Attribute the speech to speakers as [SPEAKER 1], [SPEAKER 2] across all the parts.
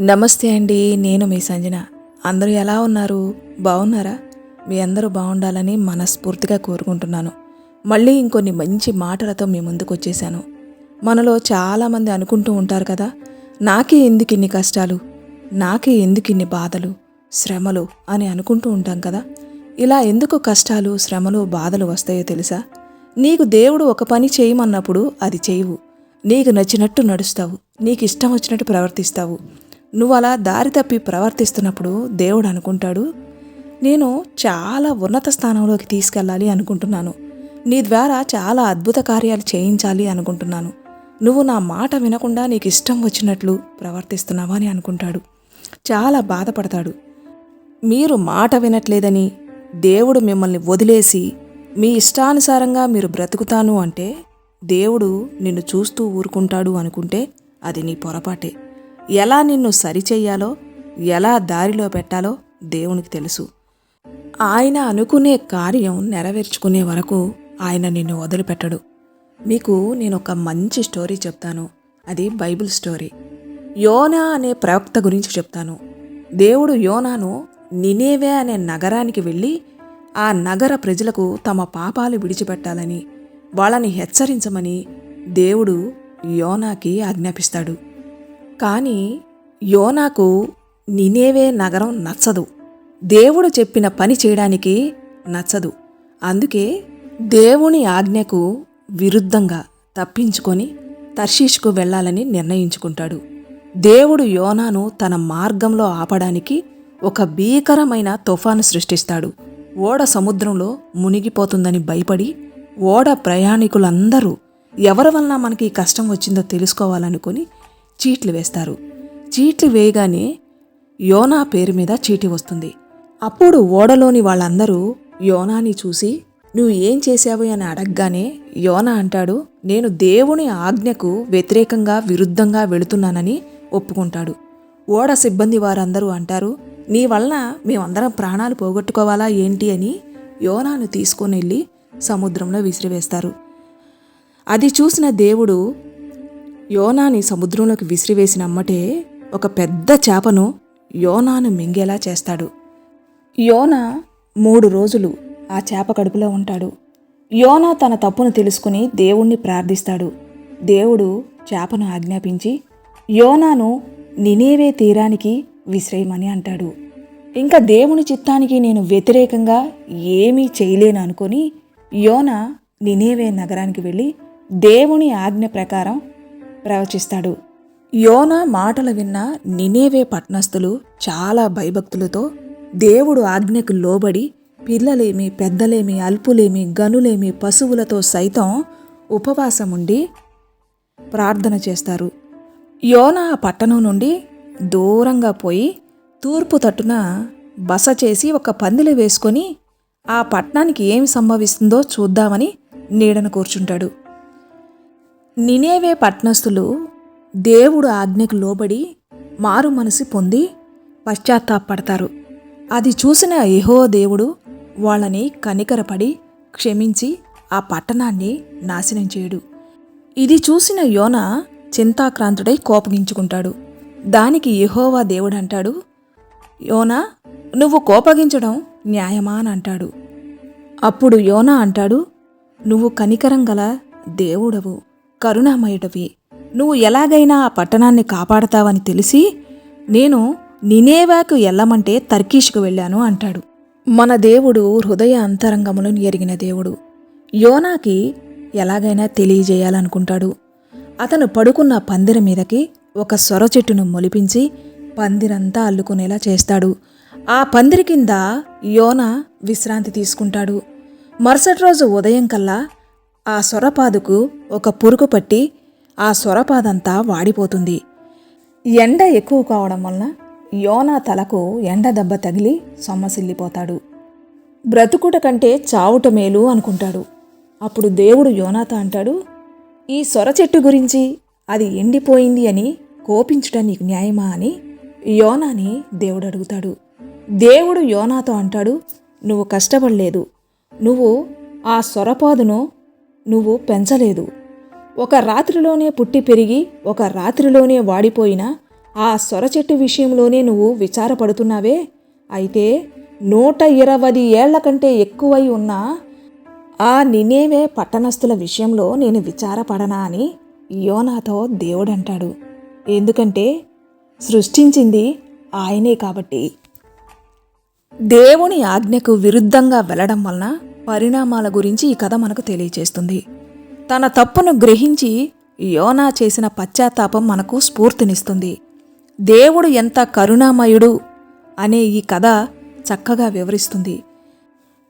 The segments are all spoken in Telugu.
[SPEAKER 1] నమస్తే అండి నేను మీ సంజన. అందరూ ఎలా ఉన్నారు? బాగున్నారా? మీ అందరూ బాగుండాలని మనస్ఫూర్తిగా కోరుకుంటున్నాను. మళ్ళీ ఇంకొన్ని మంచి మాటలతో మీ ముందుకు వచ్చేసాను మనలో చాలామంది అనుకుంటూ ఉంటారు కదా నాకే ఎందుకు ఇన్ని కష్టాలు? నాకే ఎందుకు ఇన్ని బాధలు? శ్రమలు? అని అనుకుంటూ ఉంటాం కదా. ఇలా ఎందుకు కష్టాలు శ్రమలు బాధలు వస్తాయో తెలుసా? నీకు దేవుడు ఒక పని చేయమన్నప్పుడు అది చేయవు. నీకు నచ్చినట్టు నడుస్తావు. నీకు ఇష్టం వచ్చినట్టు ప్రవర్తిస్తావు. నువ్వు అలా దారి తప్పి ప్రవర్తిస్తున్నప్పుడు దేవుడు అనుకుంటాడు నేను చాలా ఉన్నత స్థానంలోకి తీసుకెళ్ళాలి అనుకుంటున్నాను. నీ ద్వారా చాలా అద్భుత కార్యాలు చేయించాలి అనుకుంటున్నాను. నువ్వు నా మాట వినకుండా నీకు ఇష్టం వచ్చినట్లు ప్రవర్తిస్తున్నావా అని అనుకుంటాడు. చాలా బాధపడతాడు. మీరు మాట వినట్లేదని దేవుడు మిమ్మల్ని వదిలేసి మీ ఇష్టానుసారంగా మీరు బ్రతుకుతాను అంటే దేవుడు నిన్ను చూస్తూ ఊరుకుంటాడు అనుకుంటే అది నీ పొరపాటే. ఎలా నిన్ను సరిచెయ్యాలో ఎలా దారిలో పెట్టాలో దేవునికి తెలుసు. ఆయన అనుకునే కార్యం నెరవేర్చుకునే వరకు ఆయన నిన్ను వదిలిపెట్టడు. మీకు నేను ఒక మంచి స్టోరీ చెప్తాను. అది బైబిల్ స్టోరీ. యోనా అనే ప్రవక్త గురించి చెప్తాను. దేవుడు యోనాను నినేవే అనే నగరానికి వెళ్ళి ఆ నగర ప్రజలకు తమ పాపాలు విడిచిపెట్టాలని వాళ్ళని హెచ్చరించమని దేవుడు యోనాకి ఆజ్ఞాపిస్తాడు. కానీ యోనాకు నినేవే నగరం నచ్చదు. దేవుడు చెప్పిన పని చేయడానికి నచ్చదు. అందుకే దేవుని ఆజ్ఞకు విరుద్ధంగా తప్పించుకొని తర్షీష్కు వెళ్ళాలని నిర్ణయించుకుంటాడు. దేవుడు యోనాను తన మార్గంలో ఆపడానికి ఒక భీకరమైన తుఫాను సృష్టిస్తాడు. ఓడ సముద్రంలో మునిగిపోతుందని భయపడి ఓడ ప్రయాణికులందరూ ఎవరి వలన మనకి కష్టం వచ్చిందో తెలుసుకోవాలనుకుని చీట్లు వేస్తారు. చీట్లు వేయగానే యోనా పేరు మీద చీటి వస్తుంది. అప్పుడు ఓడలోని వాళ్ళందరూ యోనాని చూసి నువ్వు ఏం చేశావు అని అడగగానే యోనా అంటాడు నేను దేవుని ఆజ్ఞకు వ్యతిరేకంగా విరుద్ధంగా వెళుతున్నానని ఒప్పుకుంటాడు. ఓడ సిబ్బంది వారందరూ అంటారు నీ వలన మేమందరం ప్రాణాలు పోగొట్టుకోవాలా ఏంటి అని యోనాను తీసుకొని వెళ్ళి సముద్రంలో విసిరివేస్తారు. అది చూసిన దేవుడు యోనాని సముద్రంలోకి విసిరివేసిన అమ్మటే ఒక పెద్ద చేపను యోనాను మింగేలా చేస్తాడు. యోనా మూడు రోజులు ఆ చేప కడుపులో ఉంటాడు. యోనా తన తప్పును తెలుసుకుని దేవుణ్ణి ప్రార్థిస్తాడు. దేవుడు చేపను ఆజ్ఞాపించి యోనాను నినేవే తీరానికి విసిరేయమని అంటాడు. ఇంకా దేవుని చిత్తానికి నేను వ్యతిరేకంగా ఏమీ చేయలేను అనుకొని యోన నినేవే నగరానికి వెళ్ళి దేవుని ఆజ్ఞ ప్రకారం ప్రవచిస్తాడు. యోన మాటలు విన్న నినేవే పట్నస్థులు చాలా భయభక్తులతో దేవుడు ఆజ్ఞకు లోబడి పిల్లలేమి పెద్దలేమి అల్పులేమి గనులేమి పశువులతో సైతం ఉపవాసముండి ప్రార్థన చేస్తారు. యోన ఆ పట్టణం నుండి దూరంగా పోయి తూర్పు తట్టున బస చేసి ఒక పందిలి వేసుకొని ఆ పట్టణానికి ఏమి సంభవిస్తుందో చూద్దామని నీడన కూర్చుంటాడు. నినేవే పట్నస్థులు దేవుడు ఆజ్ఞకు లోబడి మారు మనసి పొంది పశ్చాత్తాపడతారు. అది చూసిన యహో దేవుడు వాళ్ళని కనికరపడి క్షమించి ఆ పట్టణాన్ని నాశనం చేయడు. ఇది చూసిన యోన చింతాక్రాంతుడై కోపగించుకుంటాడు. దానికి యహోవా దేవుడు అంటాడు యోన నువ్వు కోపగించడం న్యాయమా? అని అంటాడు. అప్పుడు యోన అంటాడు నువ్వు కనికరం గల దేవుడవు. కరుణామయుడవి. నువ్వు ఎలాగైనా ఆ పట్టణాన్ని కాపాడతావని తెలిసి నేను నినేవాకు వెళ్ళమంటే తర్కీష్కు వెళ్ళాను అంటాడు. మన దేవుడు హృదయ అంతరంగములను ఎరిగిన దేవుడు. యోనాకి ఎలాగైనా తెలియజేయాలనుకుంటాడు. అతను పడుకున్న పందిర మీదకి ఒక సొర చెట్టును మొలిపించి పందిరంతా అల్లుకునేలా చేస్తాడు. ఆ పందిరి కింద యోన విశ్రాంతి తీసుకుంటాడు. మరుసటి రోజు ఉదయం కల్లా ఆ సొరపాదుకు ఒక పురుగు పట్టి ఆ సొరపాదంతా వాడిపోతుంది. ఎండ ఎక్కువ కావడం వలన యోనా తలకు ఎండ దెబ్బ తగిలి సొమ్మసిల్లిపోతాడు. బ్రతుకుట కంటే చావుట మేలు అనుకుంటాడు. అప్పుడు దేవుడు యోనాత అంటాడు ఈ సొర చెట్టు గురించి అది ఎండిపోయింది అని కోపించుట నీకు న్యాయమా? అని యోనాని దేవుడు అడుగుతాడు. దేవుడు యోనాతో అంటాడు నువ్వు కష్టపడలేదు. నువ్వు ఆ సొరపాదును నువ్వు పెంచలేదు. ఒక రాత్రిలోనే పుట్టి పెరిగి ఒక రాత్రిలోనే వాడిపోయిన ఆ సొర చెట్టు విషయంలోనే నువ్వు విచారపడుతున్నావే? అయితే నూట ఇరవై ఏళ్ళ కంటే ఎక్కువై ఉన్న ఆ నినేవే పట్టణస్థుల విషయంలో నేను విచారపడనా అని యోనాతో దేవుడంటాడు. ఎందుకంటే సృష్టించింది ఆయనే కాబట్టి. దేవుని ఆజ్ఞకు విరుద్ధంగా వెళ్ళడం వలన పరిణామాల గురించి ఈ కథ మనకు తెలియచేస్తుంది. తన తప్పును గ్రహించి యోనా చేసిన పశ్చాత్తాపం మనకు స్ఫూర్తినిస్తుంది. దేవుడు ఎంత కరుణామయుడు అనే ఈ కథ చక్కగా వివరిస్తుంది.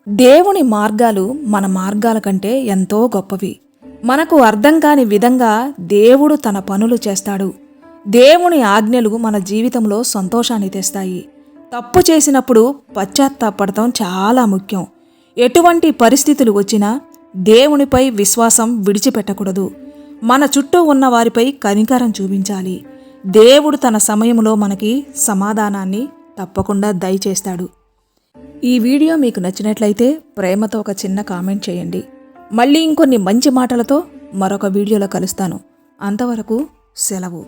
[SPEAKER 1] దేవుని మార్గాలు మన మార్గాల కంటే ఎంతో గొప్పవి. మనకు అర్థం కాని విధంగా దేవుడు తన పనులు చేస్తాడు. దేవుని ఆజ్ఞలు మన జీవితంలో సంతోషాన్ని తెస్తాయి. తప్పు చేసినప్పుడు పశ్చాత్తాపడటం చాలా ముఖ్యం. ఎటువంటి పరిస్థితులు వచ్చినా దేవునిపై విశ్వాసం విడిచిపెట్టకూడదు. మన చుట్టూ ఉన్న వారిపై కనికరం చూపించాలి. దేవుడు తన సమయంలో మనకి సమాధానాన్ని తప్పకుండా దయచేస్తాడు. ఈ వీడియో మీకు నచ్చినట్లయితే ప్రేమతో ఒక చిన్న కామెంట్ చేయండి. మళ్ళీ ఇంకొన్ని మంచి మాటలతో మరొక వీడియోలో కలుస్తాను. అంతవరకు సెలవు.